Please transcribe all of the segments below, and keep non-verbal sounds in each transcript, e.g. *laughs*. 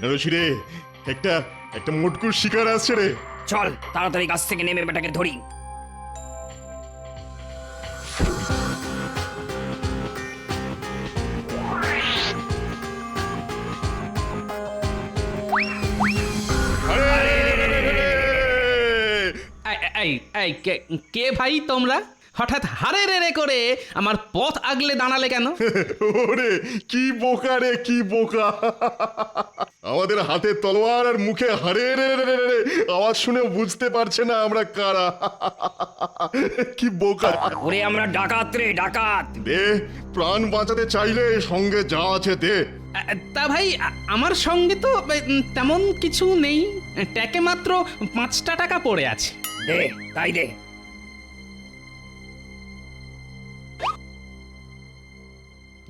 বেনারসি রে একটা একটা মোটকুর শিকার আসছে রে। চল তাড়াতাড়ি গাছ থেকে নেমে বেটাকে ধরি। এই এই কে কে ভাই তোমরা? হঠাৎ হারে রে রে করে আমার পথ আগলে দাঁড়ালে কেন? ওরে কি বোকা রে কি বোকা। আমাদের হাতে তলোয়ার আর মুখে হারে রে রে রে রে আওয়াজ শুনে বুঝতে পারছে না আমরা কারা। কি বোকা। ওরে আমরা ডাকাত রে ডাকাত। দে প্রাণ বাঁচাতে চাইলে সঙ্গে যা আছে দে। তা ভাই আমার সঙ্গে তো তেমন কিছু নেই। ট্যাকে মাত্র পাঁচটা টাকা পড়ে আছে। দে তাই দে।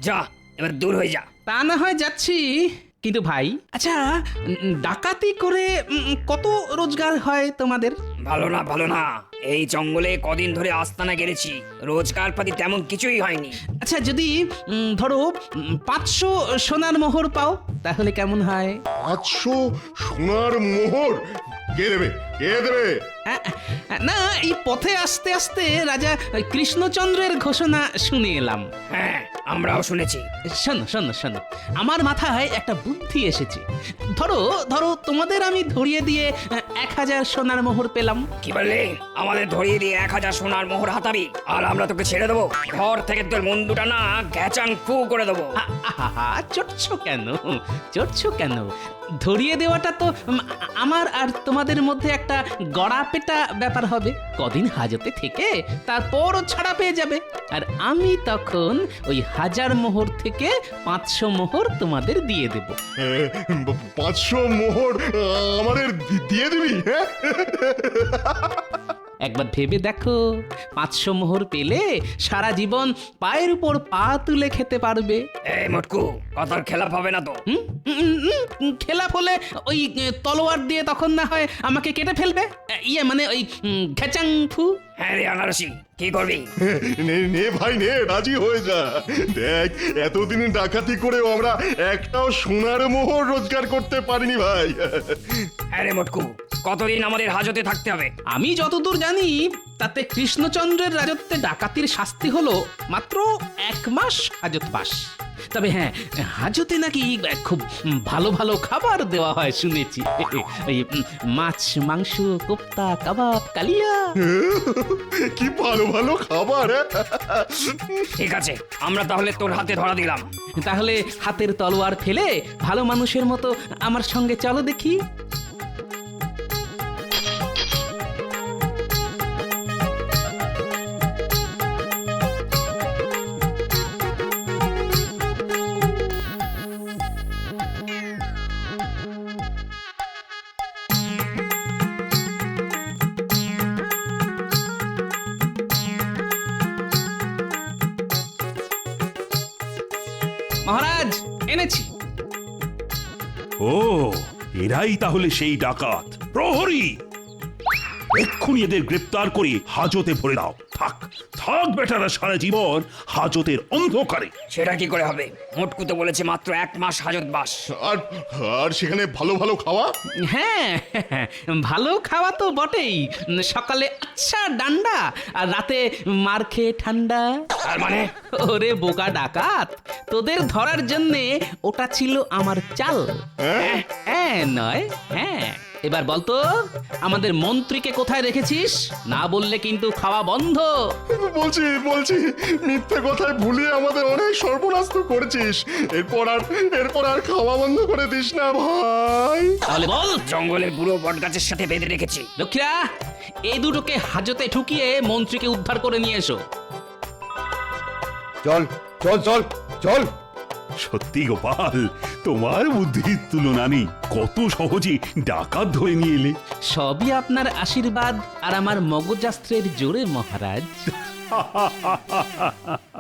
যা এবার দূর হয়ে যা। তা না হয় যাচ্ছি। কিন্তু ভাই আচ্ছা উম, ডাকাতি করে উম, কত রোজগার হয় তোমাদের? ভালো না ভালো না। এই জঙ্গলে কদিন ধরে আস্তানা গেড়েছি। রোজগার পাতি তেমন কিছুই হয়নি। আচ্ছা যদি উম, ধরো পাঁচশো সোনার মোহর পাও তাহলে কেমন হয়? পাঁচশো সোনার মোহর? কে দেবে? কে দেবে? আ, আ, না এই পথে আস্তে আস্তে রাজা কৃষ্ণচন্দ্রের ঘোষণা শুনে এলাম। হ্যাঁ আমরাও শুনেছি। শোনো শোনো শোনো। আমার মাথায় একটা বুদ্ধি এসেছে। ধরো ধরো তোমাদের আমি ধরিয়ে দিয়ে এক হাজার সোনার মোহর পেলাম। কি বললে? আমাদের ধরিয়ে দিয়ে এক হাজার সোনার মোহর হাতাবি আর আমরা তোকে ছেড়ে দেবো। ঘর থেকে তোর মন্দুটা না গ্যাচাং ফু করে দেবো। চটছো কেন? চটছো কেন? ধরিয়ে দেওয়াটা তো আমার আর তোমাদের মধ্যে একটা গড়া পেটা ব্যাপার হবে। কদিন হাজতে থেকে তারপরও ছাড়া পেয়ে যাবে। আর আমি তখন ওই হাজার মোহর থেকে পাঁচশো মোহর তোমাদের দিয়ে দেব। পাঁচশো মোহর আমাদের দিয়ে দিবি হ্যাঁ? একবার ভেবে দেখো পাঁচশো মোহর পেলে সারা জীবন পায়ের উপর পা তুলে খেতে পারবে। এই মটকু কথার খেলাপ হবে না তো। হুম? উম, উম, উম, খেলাপ হলে ওই এ, তলোয়ার দিয়ে তখন না হয় আমাকে কেটে ফেলবে? এ, ইয়ে মানে ওই ঘেচাং ফু? হ্যাঁ রে আনারসি কি করবি? নে নে ভাই নে রাজি হয়ে যা। দেখ এতদিন ডাকাতি করেও আমরা একটাও সোনার মোহর রোজগার করতে পারিনি ভাই। হ্যাঁ রে মটকু কতদিন আমাদের হাজতে থাকতে হবে? আমি যতদূর জানি তাতে কৃষ্ণচন্দ্রের রাজত্বে ডাকাতির শাস্তি হলো মাত্র এক মাস হাজতবাস তবে হ্যাঁ হাজতে নাকি খুব ভালো ভালো খাবার দেওয়া হয় শুনেছি। ওই মাছ মাংস কোপ্তা কাবাব কালিয়া। কি ভালো ভালো খাবার হ্যাঁ? ঠিক আছে আমরা তাহলে তোর হাতে ধরা দিলাম। তাহলে হাতের তলোয়ার ফেলে ভালো মানুষের মতো আমার সঙ্গে চলো দেখি। মহারাজ, এনেছি। ও, এরাই তাহলে সেই ডাকাত। প্রহরী! এক্ষুনি এদের গ্রেপ্তার করে হাজতে ভরে দাও। থাক থাক বেটারা সারা জীবন হাজতের অন্ধকারে। সেটা কি করে হবে? মটকু তো বলেছে মাত্র এক মাস হাজত বাস। আর আর সেখানে ভালো ভালো খাওয়া? হ্যাঁ ভালো খাওয়া তো বটেই। সকালে আচ্ছা ডান্ডা আর রাতে মার খেয়ে ঠান্ডা। তার মানে? ওরে বোকা ডাকাত তোদের ধরার জন্যে ওটা ছিল আমার চাল। হ্যাঁ? নয় হ্যাঁ। এবার বলতো আমাদের মন্ত্রীকে কোথায় রেখেছিস? না বললে কিন্তু খাওয়া বন্ধ। বলছি বলছি মিথ্যে কথায় ভুলিয়ে আমাদের অনেক সর্বনাশ তো করেছিস। এরপর আর এরপর আর খাওয়া বন্ধ করে দিস না ভাই। তাহলে বল। জঙ্গলের বুড়ো বটগাছের সাথে বেঁধে রেখেছি। লক্ষ্মীরা এই দুটোকে হাজতে ঠুকিয়ে মন্ত্রীকে উদ্ধার করে নিয়ে এসো। চল চল চল চল। সত্যি গোপাল তোমার বুদ্ধির তুলনা নেই। কত সহজে ডাকাত ধরে নিয়ে এলে। সবই আপনার আশীর্বাদ আর আমার মগজাস্ত্রের জোরে মহারাজ। *laughs*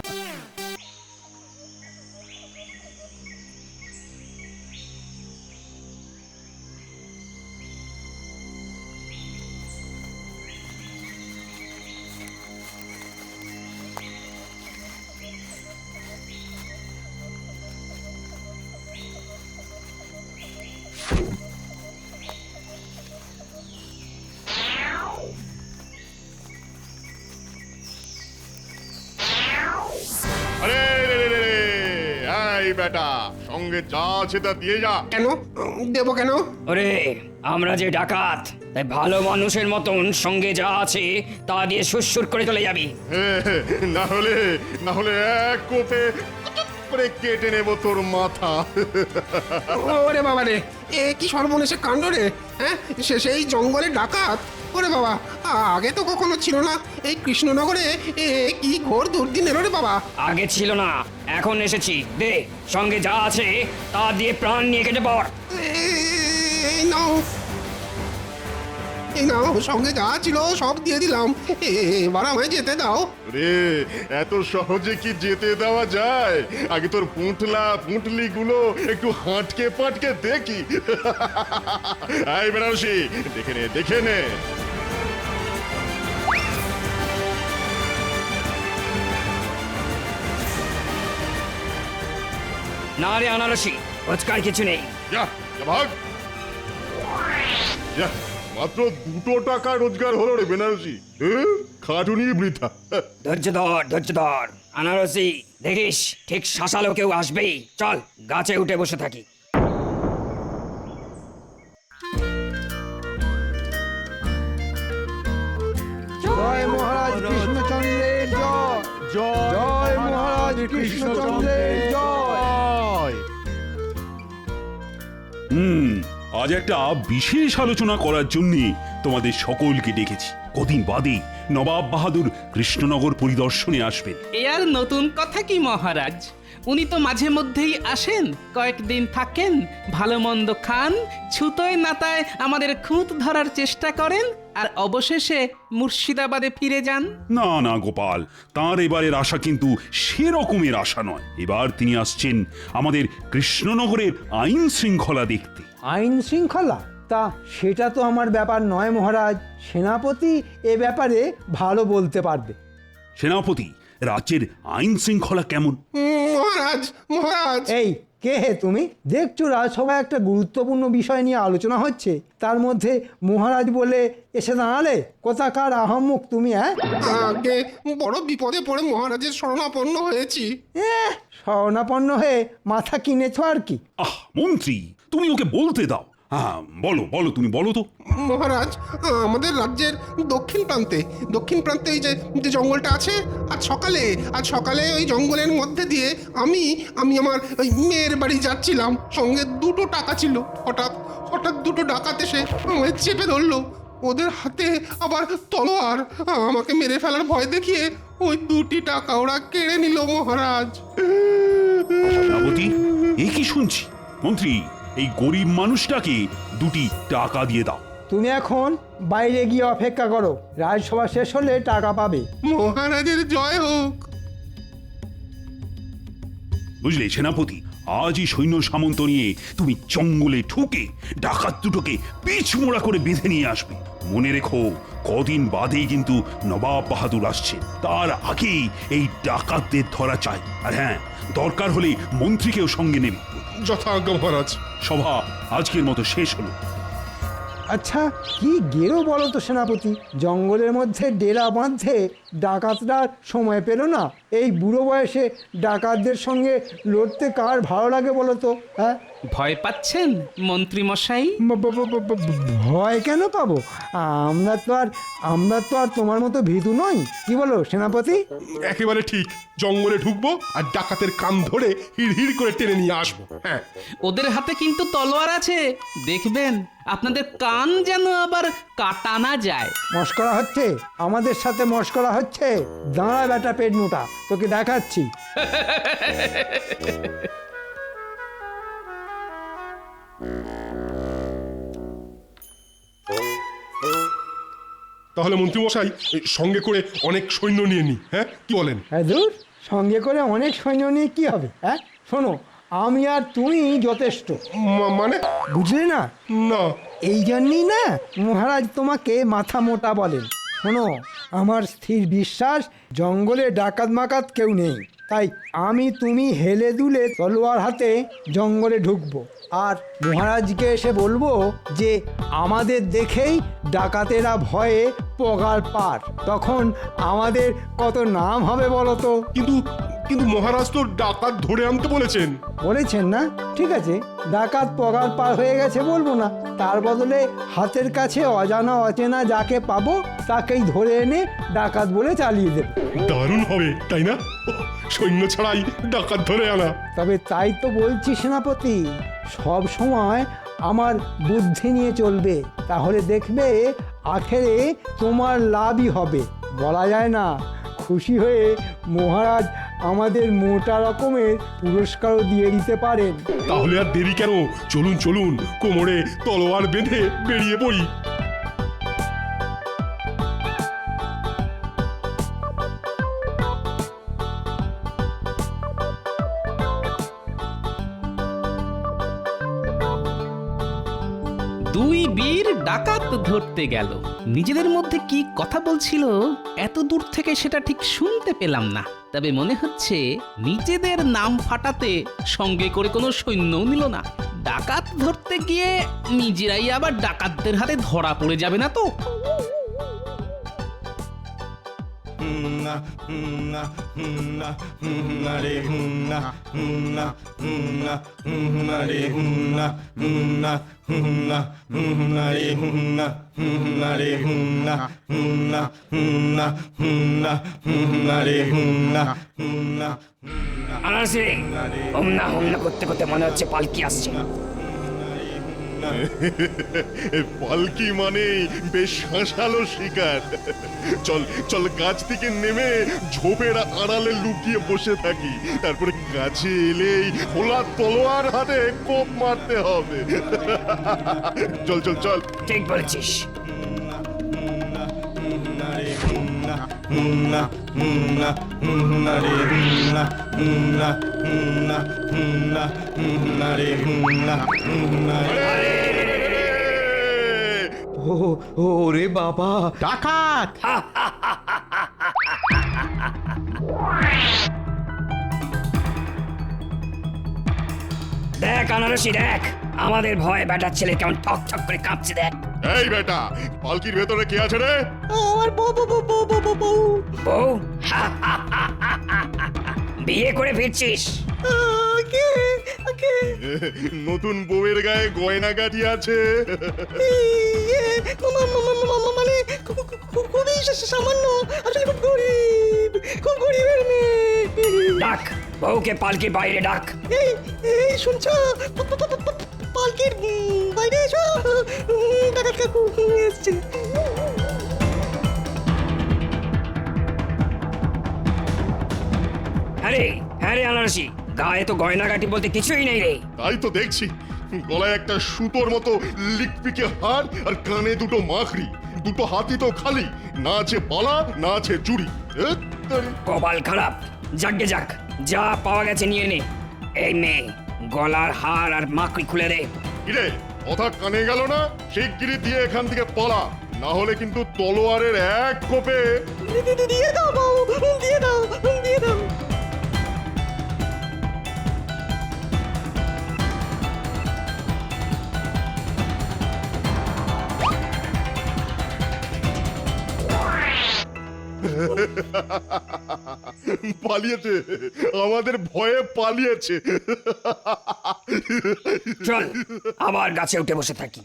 আছে তা দিয়ে যা। কেন? দেবো কেন? ওরে আমরা যে ডাকাত তাই ভালো মানুষের মতন সঙ্গে যা আছে তা দিয়ে সুরসুর করে চলে যাবি। না হলে না হলে এক কোপে করে কেটে নেব তোর মাথা। ওরে বাবা রে এ কি সর্বনেশে কাণ্ড রে? হ্যাঁ সে সেই জঙ্গলে ডাকাত। ওরে বাবা আগে তো কখনো ছিল না। এই কৃষ্ণনগরে এ কি ঘোর দুর্দিন এলো রে বাবা। আগে ছিল না এখন এসেছি। দে সঙ্গে যা আছে তা দিয়ে প্রাণ নিয়ে কেটে পড়। নাও। এই নাও সঙ্গে যা ছিল সব দিয়ে দিলাম। এবার আমায় যেতে দাও। রে এত সহজে কি যেতে দেওয়া যায়? আগে তোর পুঁটলা পুঁটলি গুলো একটু হাঁটকে পাটকে দেখি। এই বেনারসি দেখে নে দেখে নে। না রে আনারসি রোজকার কিছু নেই। যা ভাগ। যা। মাত্র দুটো টাকা রোজগার হলো রে বেনারসি। এ? খাটুনি বৃথা। ধৈর্য ধর ধৈর্য ধর আনারসি দেখিস ঠিক শাসালো কেউ আসবেই। চল গাছে উঠে বসে থাকি। জয় মহারাজ কৃষ্ণচন্দ্রের জয়। জয় মহারাজ কৃষ্ণচন্দ্রের জয়। হুম আজ একটা বিশেষ আলোচনা করার জন্য তোমাদের সকলকে ডেকেছি। কদিন বাদে নবাব বাহাদুর কৃষ্ণনগর পরিদর্শনে আসবেন। এ আর নতুন কথা কি মহারাজ? উনি তো মাঝে মধ্যেই আসেন কয়েকদিন থাকেন ভালো মন্দ খান ছুতোয় নাতায় আমাদের খুঁত ধরার চেষ্টা করেন আর অবশেষে মুর্শিদাবাদে ফিরে যান। না না গোপাল তার এবারের আশা কিন্তু সেরকমের আশা নয়। এবার তিনি আসছেন আমাদের কৃষ্ণনগরের আইন শৃঙ্খলা দেখতে। আইন শৃঙ্খলা? তা সেটা তো আমার ব্যাপার নয় মহারাজ। সেনাপতি এ ব্যাপারে ভালো বলতে পারবে। সেনাপতি রাজ্যের আইন শৃঙ্খলা কেমন? মহারাজ মহারাজ। এই কে হে তুমি? দেখছ রাজসভায় একটা গুরুত্বপূর্ণ বিষয় নিয়ে আলোচনা হচ্ছে। তার মধ্যে মহারাজ বলে এসে দাঁড়ালে? কোথাকার আহম্মুক তুমি হ্যাঁ আগে বড় বিপদে পড়ে মহারাজের শরণাপন্ন হয়েছি। শরণাপন্ন হয়ে মাথা কিনেছো আর কি? আহ মন্ত্রী তুমি ওকে বলতে দাও। হ্যাঁ বলো বলো তুমি বলো তো। মহারাজ আমাদের রাজ্যের দক্ষিণ প্রান্তে দক্ষিণ প্রান্তে এই যে যে জঙ্গলটা আছে আজ সকালে আজ সকালে ওই জঙ্গলের মধ্যে দিয়ে আমি আমি আমার ওই মেয়ের বাড়ি যাচ্ছিলাম। সঙ্গে দুটো টাকা ছিল। হঠাৎ হঠাৎ দুটো ডাকাত এসে আমায় চেপে ধরলো। ওদের হাতে আবার তলোয়ার। আমাকে মেরে ফেলার ভয় দেখিয়ে ওই দুটি টাকা ওরা কেড়ে নিল মহারাজ। এ কি শুনছি? মন্ত্রী এই গরিব মানুষটাকে দুটি টাকা দিয়ে দাও। তুমি এখন বাইরে গিয়ে অপেক্ষা করো। রাজসভা শেষ হলে টাকা পাবে। মহারাজের জয় হোক। বুঝলে সেনাপতি আজই সৈন্য সামন্ত নিয়ে তুমি জঙ্গলে ঠুকে ডাকাত দুটোকে পিছ মোড়া করে বেঁধে নিয়ে আসবে। মনে রেখো কদিন বাদেই কিন্তু নবাব বাহাদুর আসছে। তার আগেই এই ডাকাতদের ধরা চাই। আর হ্যাঁ দরকার হলে মন্ত্রীকেও সঙ্গে নেবে। যথাজ্ঞা মহারাজ। সভা আজকের মতো শেষ হলো। আচ্ছা কি গেরো বলো তো সেনাপতি? জঙ্গলের মধ্যে ডেরা বাঁধতে ডাকাতরা সময় পেল না। এই বুড়ো বয়সে ডাকাতদের সঙ্গে লড়তে কার ভালো লাগে বলো তো হ্যাঁ? ভয় পাচ্ছেন মন্ত্রী মশাই ব- ব- ব- ব- ব- ভয় কেন পাবো? আমরা তো আর আমরা তো আর তোমার মতো ভীতু নই। কি বলো সেনাপতি? একেবারে ঠিক। জঙ্গলে ঢুকবো আর ডাকাতের কান ধরে হিড় হিড় করে টেনে নিয়ে আসব। হ্যাঁ। ওদের হাতে কিন্তু তলোয়ার আছে। দেখবেন আপনাদের কান যেন আবার কাটা না যায়। মস্করা হচ্ছে আমাদের সাথে মস্করা হচ্ছে। দাঁড়া বেটা পেট মোটা তোকে দেখাচ্ছি। *laughs* তাহলে মন্ত্রীমশাই এই সঙ্গে করে অনেক সৈন্য নিয়ে নি হ্যাঁ? কি বলেন? হ্যাঁ দূর সঙ্গে করে অনেক সৈন্য নিয়ে কি হবে হ্যাঁ? শোনো আমি আর তুমি যথেষ্ট। মা- মানে? বুঝলে না? না। এই জন্যই না মহারাজ তোমাকে মাথা মোটা বলেন। শোনো আমার স্থির বিশ্বাস জঙ্গলে ডাকাত মাকাত কেউ নেই। তাই আমি তুমি হেলে দুলে তলোয়ার হাতে জঙ্গলে ঢুকবো। আর মহারাজকে এসে বলব যে, আমাদের দেখেই ডাকাতেরা ভয়ে পগার পার। তখন আমাদের কত নাম হবে বলো তো? কিন্তু কিন্তু মহারাজ তো ডাকাত ধরে আনতে বলেছেন। বলেছেন না? ঠিক আছে। ডাকাত পগার পার হয়ে গেছে বলব না। তার বদলে হাতের কাছে অজানা অচেনা যাকে পাবো তাকেই ধরে এনে ডাকাত বলে চালিয়ে দেব। দারুণ হবে তাই না? সৈন্য ছাড়াই ডাকাত ধরে আনা। তবে তাই তো বলছি সেনাপতি সব সময় আমার বুদ্ধি নিয়ে চলবে। তাহলে দেখবে আখেরে তোমার লাভই হবে। বলা যায় না খুশি হয়ে মহারাজ আমাদের মোটা রকমের পুরস্কারও দিয়ে দিতে পারেন। তাহলে আর দেরি কেন? চলুন চলুন, কোমরে তলোয়ার বেঁধে বেরিয়ে পড়ি। ডাকাত ধরতে গেল। নিজেদের মধ্যে কি কথা বলছিল, এত দূর থেকে সেটা ঠিক শুনতে পেলাম না। তবে মনে হচ্ছে নিজেদের নাম ফাটাতে সঙ্গে করে কোনো সৈন্যও নিল না। ডাকাত ধরতে গিয়ে নিজেরাই আবার ডাকাতদের হাতে ধরা পড়ে যাবে না তো? আনারসি হুমনা হুমনা করতে করতে মনে হচ্ছে পালকি আসছে পালকি মানে বেশ হাসালো শিকার চল চল গাছ থেকে নেমে ঝোপের আড়ালে লুকিয়ে বসে থাকি তারপরে কাছে এলেই খোলা তলোয়ার হাতে কোপ মারতে হবে চল চল চল ঠিক বলেছিস ও ওরে বাবা। ডাকাত! দেখ আনারসি দেখ। আমাদের ভয় বেটার ছেলে কেমন ঠক ঠক করে কাঁপছে দেখ। এই বেটা পালকির ভেতরে কে আছে রে? বউ? বিয়ে করে ফিরছিস। নতুন বউয়ের গায়ে গয়না গাটি আছে মানে খুবই সামান্য আসলে খুব গরিব খুব গরিবের মেয়ে। ডাক বউকে পালকি বাইরে ডাক। এই এই শুনছো? পালকির বাইরে এসো। ডাকাত কাকু এসছে। আরে হ্যাঁ রে আনারসি গায়ে তো গয়নাগাটি বলতে কিছুই নেই রে। তাই তো দেখছি গলায় একটা সুতোর মতো লিকপিকে হার আর কানে দুটো মাখরি। দুটো হাতি তো খালি না আছে বালা না আছে চুড়ি কপাল খারাপ। যাকে যাক যা পাওয়া গেছে নিয়ে নে। এই মেয়ে গলার হার আর মাকড়ি খুলে দে। কিরে কথা কানে গেল না? শিগগিরি দিয়ে এখান থেকে পালা। না হলে কিন্তু তলোয়ারের এক কোপে দি- দি- দি- দিয়ে দাও দিয়ে দাও দিয়ে দাও। পালিয়েছে। আমাদের ভয়ে পালিয়েছে। চল আবার গাছে উঠে বসে থাকি।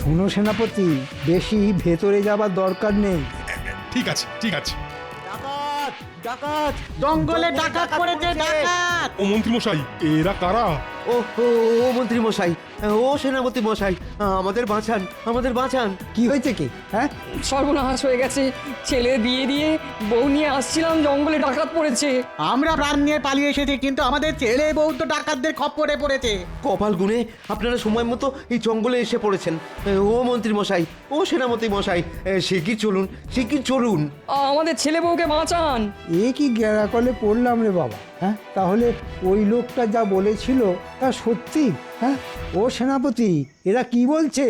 শোনো সেনাপতি বেশি ভেতরে যাবার দরকার নেই। ঠিক আছে ঠিক আছে। ডাকাত। জঙ্গলে ডাকাত পড়েছে ডাকাত। ও মন্ত্রী মশাই এরা কারা? ও ও মন্ত্রী মশাই ও সেনাপতি মশাই আমাদের বাঁচান আমাদের বাঁচান। কি হয়েছে কি? হ্যাঁ? সর্বনাশ হয়ে গেছে। ছেলে দিয়ে দিয়ে বউ নিয়ে আসছিলাম জঙ্গলে ডাকাত পড়েছে। আমরা প্রাণ নিয়ে পালিয়ে এসেছি কিন্তু আমাদের ছেলে বউ তো ডাকাতদের খপ্পরে পড়েছে। কপাল গুনে আপনারা সময় মতো এই জঙ্গলে এসে পড়েছেন। ও মন্ত্রী মশাই ও সেনাপতি মশাই শিগগির চলুন শিগগির চলুন? আমাদের ছেলে বউকে বাঁচান। এ কি গ্যারাকলে পড়লাম রে বাবা হ্যাঁ? তাহলে ওই লোকটা যা বলেছিল তা সত্যি? হ্যাঁ? ও সেনাপতি এরা কি বলছে?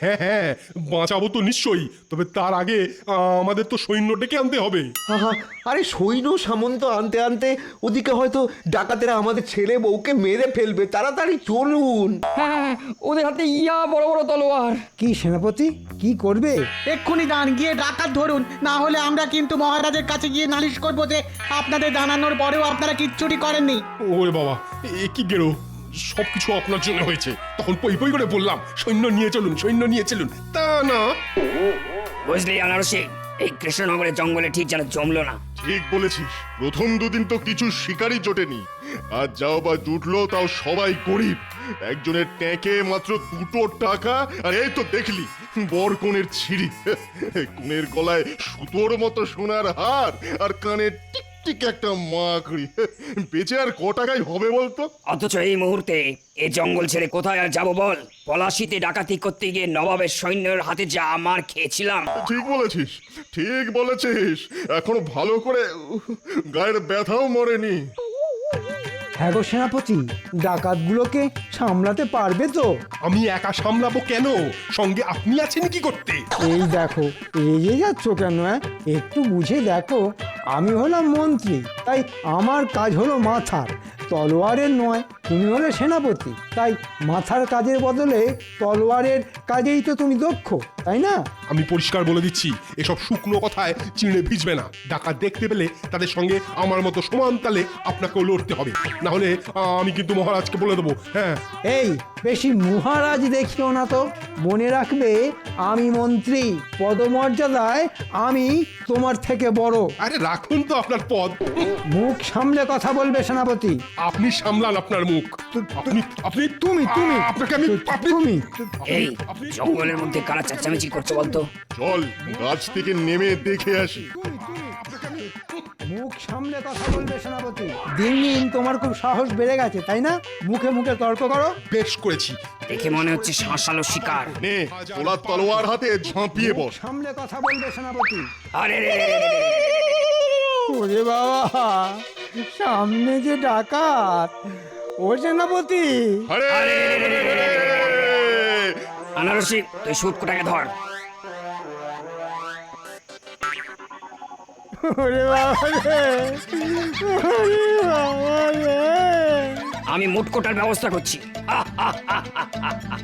হ্যাঁ হ্যাঁ বাঁচাবো তো নিশ্চয়ই তবে তার আগে আহ, আমাদের তো সৈন্য ডেকে আনতে হবে। আহা, আরে সৈন্য সামন্ত আনতে আনতে ওদিকে হয়তো ডাকাতেরা আমাদের ছেলে বউকে মেরে ফেলবে তাড়াতাড়ি চলুন। হ্যাঁ ওদের হাতে ইয়া বড় বড় তলোয়ার। কি সেনাপতি কি করবে? এক্ষুনি যান গিয়ে ডাকাত ধরুন না হলে আমরা কিন্তু মহারাজের কাছে গিয়ে নালিশ করব যে আপনাদের জানানোর পরেও আপনারা কিচ্ছুটি করেননি। ওরে বাবা এ কি গেরো? সবকিছু আপনার জন্য হয়েছে। তখন পই পই করে বললাম সৈন্য নিয়ে চলুন সৈন্য নিয়ে চলুন। তা না। বুঝলি আনারসি এই কৃষ্ণনগরের জঙ্গলে ঠিক যেন জমলো না। ঠিক বলেছিস। প্রথম দুদিন তো কিছু শিকারই জোটেনি। আর যাও বা জুটলো তাও সবাই গরিব। একজনের ট্যাঁকে মাত্র দুটো টাকা আর এই তো দেখলি বর কোণের ছিঁড়ি। কোণের গলায় সুতোর মতো সোনার হার আর কানে টিকটিক একটা মাকড়ি। বেঁচে আর ক টাকায় হবে বলতো? অথচ এই মুহূর্তে এই জঙ্গল ছেড়ে কোথায় আর যাব বল? পলাশিতে ডাকাতি করতে গিয়ে নবাবের সৈন্যের হাতে যা আমার খেয়েছিলাম। ঠিক বলেছিস ঠিক বলেছিস। এখনও ভালো করে গায়ের ব্যথাও মরেনি। হ্যাঁ গো সেনাপতি ডাকাতগুলোকে সামলাতে পারবে তো? আমি একা সামলাবো কেন? সঙ্গে আপনি আছেন কি করতে? এই দেখো রেগে যাচ্ছ কেন একটু বুঝে দেখো। আমি হলাম মন্ত্রী তাই আমার কাজ হলো মাথার। তলোয়ারের নয় তুমি হলে সেনাপতি। তাই মাথার কাজের বদলে তলোয়ারের কাজেই তো তুমি দক্ষ তাই না? আমি পরিষ্কার বলে দিচ্ছি এসব শুকনো কথায় চিড়ে ভিজবে না। ডাকাত দেখতে পেলে তাদের সঙ্গে আমার মতো সমান তালে আপনাকেও লড়তে হবে। না হলে আমি কিন্তু মহারাজকে বলে দেবো হ্যাঁ। এই বেশি মহারাজ দেখিও না তো। মনে রাখবে আমি মন্ত্রী পদমর্যাদায় আমি তোমার থেকে বড়। আরে রাখুন তো আপনার পদ। মুখ সামলে কথা বলবে সেনাপতি। আপনি সামলান আপনার মুখ। আপনি আপনি তুমি তুমি। আপনাকে আমি আপনি তুমি। এই জঙ্গলের মধ্যে কারা চাচামিচি করছে বলতো? চল গাছ থেকে নেমে দেখে আসি। মুখ সামলে কথা বলবে সেনাপতি দিন দিন তোমার খুব সাহস বেড়ে গেছে তাই না মুখে মুখে তর্ক করো বেশ করেছি দেখে মনে হচ্ছে শাঁসালো শিকার নে তোলার তলোয়ার হাতে ঝাঁপিয়ে বস সামলে কথা বলবে সেনাপতি আরে রে রে রে রে রে। ওরে বাবা সামনে যে ডাকাত ও সেনাপতি আরে আনারসি তুই শুট কোটাকে ধর ওরে বাবা রে ওরে বাবা রে আমি মুট কোটার ব্যবস্থা করছি। আহ, আহ, আহ, আহ, আহ, আহ।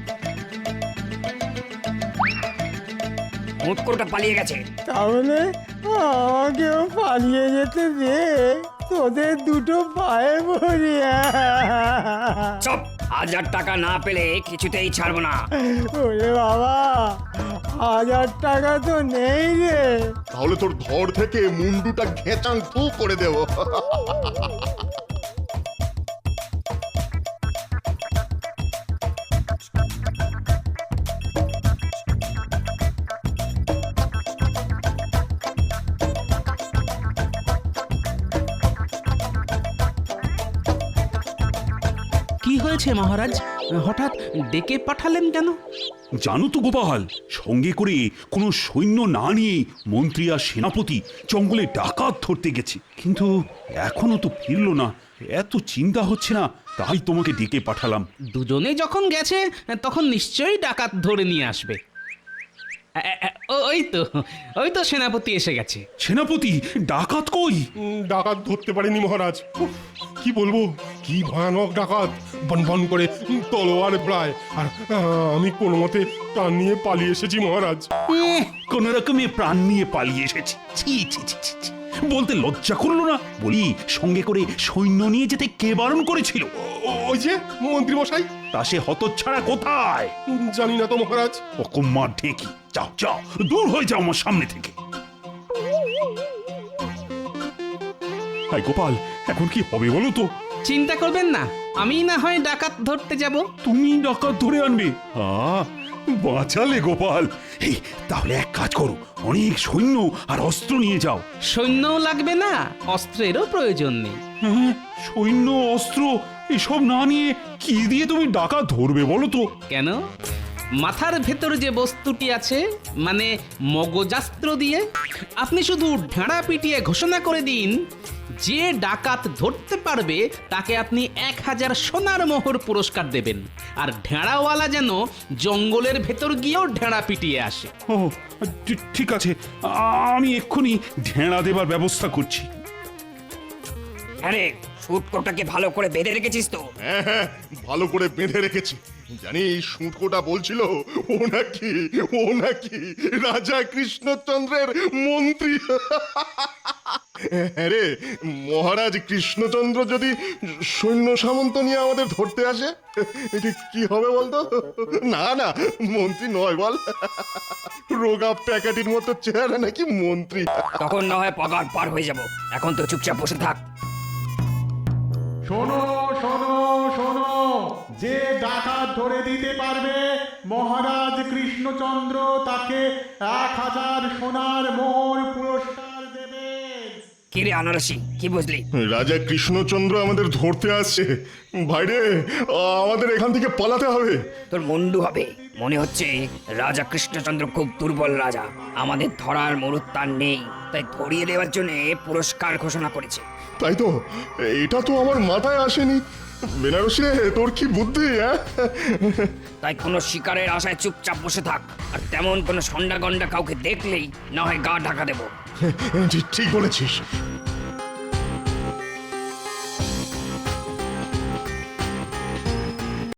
মুট কোটা পালিয়ে গেছে। তাহলে আমাকেও পালিয়ে যেতে দে। তোদের দুটো পায়ে পড়ি। চপ হাজার টাকা না পেলে কিছুতেই ছাড়বো না। ওরে বাবা। হাজার টাকা তো নেই রে। তাহলে তোর ধর থেকে মুন্ডুটা ঘেঁচাং থু করে দেব। কি হয়েছে মহারাজ? হঠাৎ ডেকে পাঠালেন কেন? জানো তো গোপাল সঙ্গে করে কোনো সৈন্য না নিয়ে মন্ত্রী আর সেনাপতি জঙ্গলে ডাকাত ধরতে গেছে। কিন্তু এখনও তো ফিরল না। এত চিন্তা হচ্ছে না তাই তোমাকে ডেকে পাঠালাম। দুজনে যখন গেছে তখন নিশ্চয়ই ডাকাত ধরে নিয়ে আসবে। ওই তো ওই তো সেনাপতি এসে গেছে। সেনাপতি ডাকাত কই? ডাকাত ধরতে পারেনি মহারাজ। কি বলব? কি ভয়ানক ডাকাত? বন বন করে তলোয়ার প্রায় আর আমি কোনো মতে প্রাণ নিয়ে পালিয়ে এসেছি মহারাজ। কোন রকমে প্রাণ নিয়ে পালিয়ে এসেছি। ছি ছি ছি ছি, ছি। বলতে লজ্জা করল না? বলি সঙ্গে করে সৈন্য নিয়ে যেতে কে বারণ করেছিল? ওই যে মন্ত্রী মশাই তা সে হতচ্ছাড়া কোথায়? জানি না তো মহারাজ। অকম্মার ঢেকি। যাও যাও দূর হয়ে যাও আমার সামনে থেকে। *laughs* হাই গোপাল এখন কি হবে বলো তো? চিন্তা করবেন না আমি না হয় ডাকাত ধরতে যাব। তুমি ডাকাত ধরে আনবে। আহ বাঁচালে গোপাল। এই তাহলে এক কাজ করো অনেক সৈন্য আর অস্ত্র নিয়ে যাও। সৈন্যও লাগবে না অস্ত্রেরও প্রয়োজন নেই। হ্যাঁ, সৈন্য অস্ত্র এসব না নিয়ে কি দিয়ে তুমি ডাকাত ধরবে বলো তো? কেন? মাথার ভেতর যে বস্তুটি আছে মানে মগজাস্ত্র দিয়ে আপনি শুধু ঢেঁড়া পিটিয়ে ঘোষণা করে দিন যে ডাকাত ধরতে পারবে তাকে আপনি এক হাজার সোনার মোহর পুরস্কার দেবেন। আর ঢেঁড়াওয়ালা যেন জঙ্গলের ভেতর গিয়েও ঢেঁড়া পিটিয়ে আসে। ও ঠি- ঠিক আছে। আমি এক্ষুনি ঢেঁড়া দেবার ব্যবস্থা করছি। আরে সুটকোটাকে ভালো করে বেঁধে রেখেছিস তো। হ্যাঁ হ্যাঁ ভালো করে বেঁধে রেখেছি। জানিস সুটকোটা বলছিল, ও নাকি ও নাকি রাজা কৃষ্ণচন্দ্রের মন্ত্রী। হ্যাঁ রে, মহারাজ কৃষ্ণচন্দ্র যদি সৈন্য সামন্ত নিয়ে আমাদের ধরতে আসে কি- কি হবে বলতো? না না, মন্ত্রী নয় বল। রোগা প্যাকেটির মতো চেহারা নাকি মন্ত্রী। তখন না হয় পগার পার হয়ে যাব। এখন তো চুপচাপ বসে থাক। শোনো শোনো শোনো। যে ডাকাত ধরে দিতে পারবে মহারাজ কৃষ্ণচন্দ্র তাকে এক হাজার সোনার মোহর পুরস্কার দেবেন কি রে আনারসি? কি বুঝলি? রাজা কৃষ্ণচন্দ্র আমাদের ধরতে আসছে। ভাইরে আমাদের এখান থেকে পালাতে হবে। তোর মুন্ডু হবে। মনে হচ্ছে রাজা কৃষ্ণচন্দ্র খুব দুর্বল রাজা। আমাদের ধরার মুরুত তার নেই। তাই ধরিয়ে দেওয়ার জন্য পুরস্কার ঘোষণা করেছে। তাই তো এটা তো আমার মাথায় আসেনি। বেনারসি রে তোর কি বুদ্ধি হ্যাঁ? তাই কোনো শিকারের আশায় চুপচাপ বসে থাক আর তেমন কোনো সন্ডা গন্ডা কাউকে দেখলেই না হয় গা ঢাকা দেবো। ঠিক- ঠিক বলেছিস।